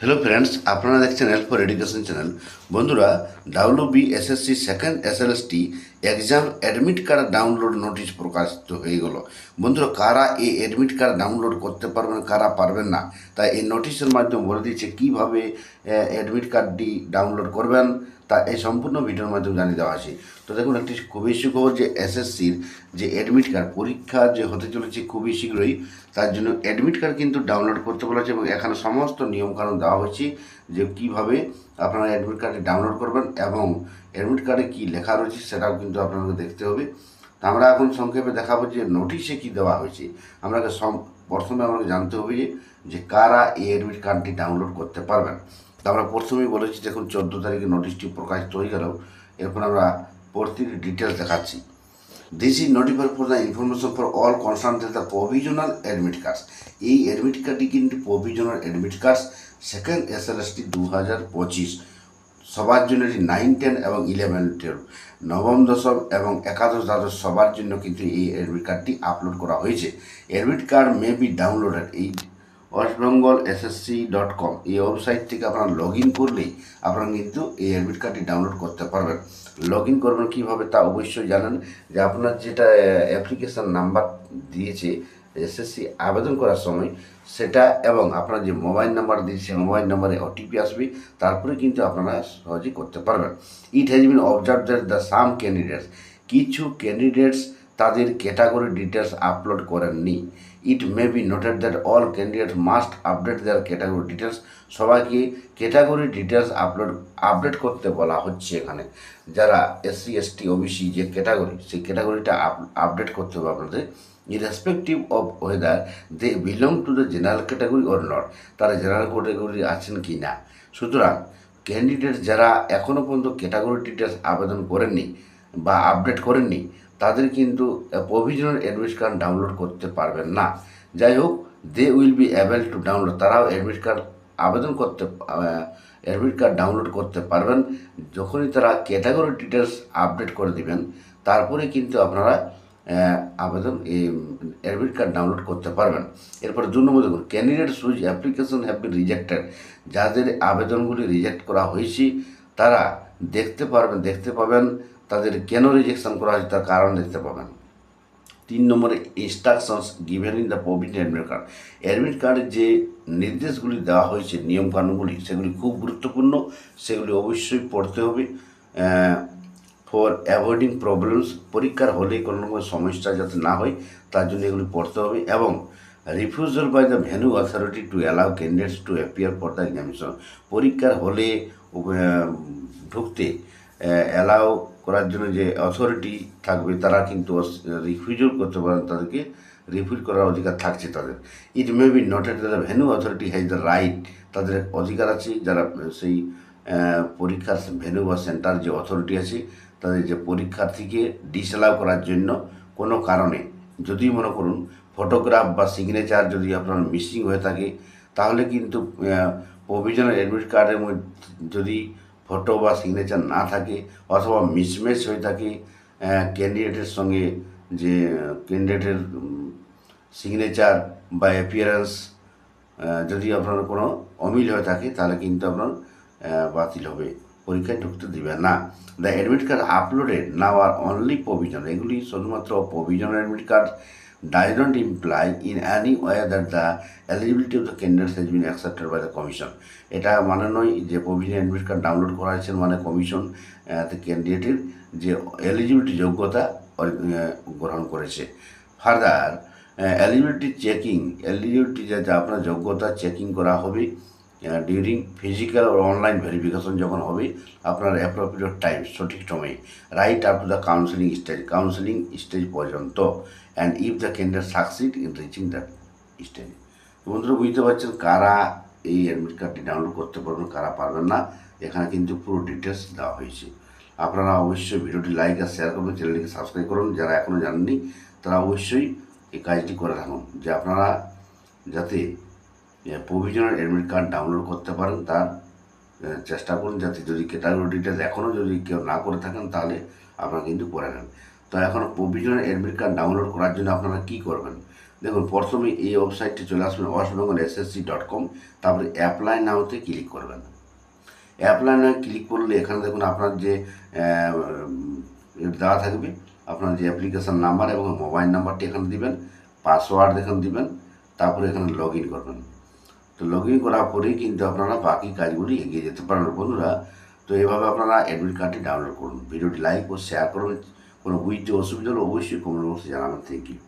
Hello friends আপনারা দেখছেন help for education channel বন্ধুরা S C second S S SLST exam admit card download notice প্রকাশিত হয়ে গেল। বন্ধুরা, কারা এই অ্যাডমিট কার্ড ডাউনলোড করতে পারবেন, কারা পারবেন না, তাই এই নোটিশের মাধ্যমে বলে দিচ্ছে কীভাবে অ্যাডমিট কার্ডটি ডাউনলোড করবেন। তা এই সম্পূর্ণ ভিডিওর মাধ্যমে জানিয়ে দেওয়া আছে। তো দেখুন, একটি খুবই সুখবর যে এসএসসির যে অ্যাডমিট কার্ড পরীক্ষা যে হতে চলেছে খুবই শীঘ্রই, তার জন্য অ্যাডমিট কার্ড কিন্তু ডাউনলোড করতে বলা হয়েছে এবং এখানে সমস্ত নিয়মকানুন দেওয়া হয়েছে যে কীভাবে আপনারা অ্যাডমিট কার্ডটি ডাউনলোড করবেন এবং অ্যাডমিট কার্ডে কী লেখা রয়েছে সেটাও কিন্তু আপনাকে দেখতে হবে। তা আমরা এখন সংক্ষেপে দেখাবো যে নোটিশে কি দেওয়া হয়েছে। সম- প্রথমে আমাকে জানতে হবে যে কারা এই অ্যাডমিট কার্ডটি ডাউনলোড করতে পারবেন। আমরা প্রথমেই বলেছি, দেখুন, চোদ্দ তারিখে নোটিশটি প্রকাশিত হয়ে গেল, এরপর আমরা প্রতিটি ডিটেলস দেখাচ্ছি। This is notify for the information for all concern the provisional admit cards এই অ্যাডমিট কার্ডটি কিন্তু provisional admit cards second S L ST দু হাজার পঁচিশ, সবার জন্য এটি নাইন টেন এবং ইলেভেন টুয়েলভ নবম, দশম এবং একাদশ দ্বাদশ সবার জন্য কিন্তু এই অ্যাডমিট কার্ডটি আপলোড করা হয়েছে। Admit card may be downloaded এই West Bengal SSC dot com এই ওয়েবসাইট থেকে আপনারা লগ ইন করলেই আপনারা কিন্তু এই অ্যাডমিট কার্ডটি ডাউনলোড করতে পারবেন। লগ ইন করবেন কীভাবে তা অবশ্যই জানেন যে আপনার যেটা অ্যাপ্লিকেশান নাম্বার দিয়েছে এসএসসি আবেদন করার সময়, সেটা এবং আপনার যে মোবাইল নাম্বার দিয়েছে মোবাইল নাম্বারে ওটিপি আসবে, তারপরে কিন্তু আপনারা সহজেই করতে পারবেন। It has been observe that the some candidates কিছু ক্যান্ডিডেটস তাদের ক্যাটাগরি ডিটেলস আপলোড করেননি। It may be noted that all candidate must update their category details সবাইকে ক্যাটাগরি ডিটেলস আপলোড আপডেট করতে বলা হচ্ছে এখানে। যারা এসসি এসটি ওবিসি যে ক্যাটাগরি সেই ক্যাটাগরিটা আপডেট করতে হবে আপনাদের। Irrespective of whether they belong to the general category or not তারা জেনারেল ক্যাটাগরি আছেন কি না। সুতরাং ক্যান্ডিডেট যারা এখনও পর্যন্ত ক্যাটাগরি ডিটেলস আবেদন করেননি বা আপডেট করেননি তাদের কিন্তু প্রভিজনাল অ্যাডমিট কার্ড ডাউনলোড করতে পারবেন না। যাই হোক they will be able to download তারাও অ্যাডমিট কার্ড আবেদন করতে অ্যাডমিট কার্ড ডাউনলোড করতে পারবেন। যখনই তারা ক্যাটাগরি ডিটেলস আপডেট করে দিবেন, তারপরে কিন্তু আপনারা আবেদন, এই অ্যাডমিট কার্ড ডাউনলোড করতে পারবেন। এরপরে দু নম্বর দেখুন candidate switch application have been rejected যাদের আবেদনগুলি রিজেক্ট করা হয়েছে, তারা দেখতে পারবেন, দেখতে পাবেন তাদের কেন রিজেকশন করা হয়েছে তার কারণ দেখতে পাবেন। তিন নম্বরে instructions given in the provident admit card admit কার্ডের যে নির্দেশগুলি দেওয়া হয়েছে, নিয়মকানুনগুলি, সেগুলি খুব গুরুত্বপূর্ণ, সেগুলি অবশ্যই পড়তে হবে ফর অ্যাভয়েডিং প্রবলেমস পরীক্ষার হলে কোনো রকম সমস্যা যাতে না হয়, তার জন্য এগুলি পড়তে হবে এবং refusal by the venue authority to allow candidates to appear for the examination পরীক্ষার হলে ঢুকতে অ্যালাউ করার জন্য যে অথরিটি থাকবে, তারা কিন্তু রিফিউজাল করতে পারেন, তাদেরকে রিফিউজ করার অধিকার থাকছে তাদের। It may be noted the venue authority has the right তাদের অধিকার আছে, যারা সেই পরীক্ষার ভেনু বা সেন্টার যে অথরিটি আছে, তাদের যে পরীক্ষার্থীকে ডিসঅ্যালাউ করার জন্য কোনো কারণে, যদি মনে করুন ফটোগ্রাফ বা সিগনেচার যদি আপনার মিসিং হয়ে থাকে, তাহলে কিন্তু প্রভিশনাল অ্যাডমিট কার্ডের মধ্যে যদি ফটো বা সিগনেচার না থাকে অথবা মিসম্যাচ হয়ে থাকে ক্যান্ডিডেটের সঙ্গে যে ক্যান্ডিডেটের সিগনেচার বা অ্যাপিয়ারেন্স যদি আপনার কোনো অমিল হয়ে থাকে, তাহলে কিন্তু আপনার বাতিল হবে, পরীক্ষায় ঢুকতে দিবে না। The admit card uploaded now are only provision এগুলি শুধুমাত্র provision admit card does not imply in any way that the eligibility of the candidates has been accepted by the commission এটা মানে নয় যে প্রভিজন অ্যাডমিট কার্ড ডাউনলোড করা হয়েছে মানে commission ক্যান্ডিডেটের যে এলিজিবিলিটি যোগ্যতা গ্রহণ করেছে। ফার্দার এলিজিবিলিটি চেকিং এলিজিবিলিটি যাতে আপনার যোগ্যতা চেকিং করা হবে ডিউরিং ফিজিক্যাল অনলাইন ভেরিফিকেশন যখন হবে, আপনার অ্যাপ্রোপ্রিয়েট টাইম সঠিক সময়ে right up to the counselling stage counselling stage পর্যন্ত। And if the candidate succeed in reaching the stage বন্ধুরা বুঝতে পারছেন কারা এই অ্যাডমিট কার্ডটি ডাউনলোড করতে পারবেন, কারা পারবেন না, এখানে কিন্তু পুরো ডিটেলস দেওয়া হয়েছে। আপনারা অবশ্যই ভিডিওটি লাইক আর শেয়ার করবেন চ্যানেলটিকে সাবস্ক্রাইব করুন। যারা এখনও জানেননি, তারা অবশ্যই এই কাজটি করে থাকুন, যে আপনারা যাতে প্রভিজনাল অ্যাডমিট কার্ড ডাউনলোড করতে পারেন, তার চেষ্টা করুন, যাতে যদি ক্যাটাগরি ডিটেলস এখনও যদি কেউ না করে থাকেন, তাহলে আপনারা কিন্তু করে নেন। তো এখন প্রভিজনাল অ্যাডমিট কার্ড ডাউনলোড করার জন্য আপনারা কী করবেন? দেখুন, প্রথমে এই ওয়েবসাইটটি চলে আসবেন West Bengal SSC dot com তারপরে অ্যাপ্লাই নাওতে ক্লিক করবেন। অ্যাপ্লাই নাও ক্লিক করলে এখানে দেখুন আপনার যে দেওয়া থাকবে, আপনার যে অ্যাপ্লিকেশন নাম্বার এবং মোবাইল নাম্বারটি এখানে দিবেন পাসওয়ার্ড এখানে দিবেন, তারপরে এখানে লগ ইন করবেন। তো লগ ইন করার পরেই কিন্তু আপনারা বাকি কাজগুলি এগিয়ে যেতে পারেন বন্ধুরা। তো এভাবে আপনারা অ্যাডমিট কার্ডটি ডাউনলোড করুন। ভিডিওটি লাইক ও শেয়ার করবেন কোনো বুঝতে অসুবিধা হলে অবশ্যই কমেন্ট বক্সে জানাবেন থ্যাংক ইউ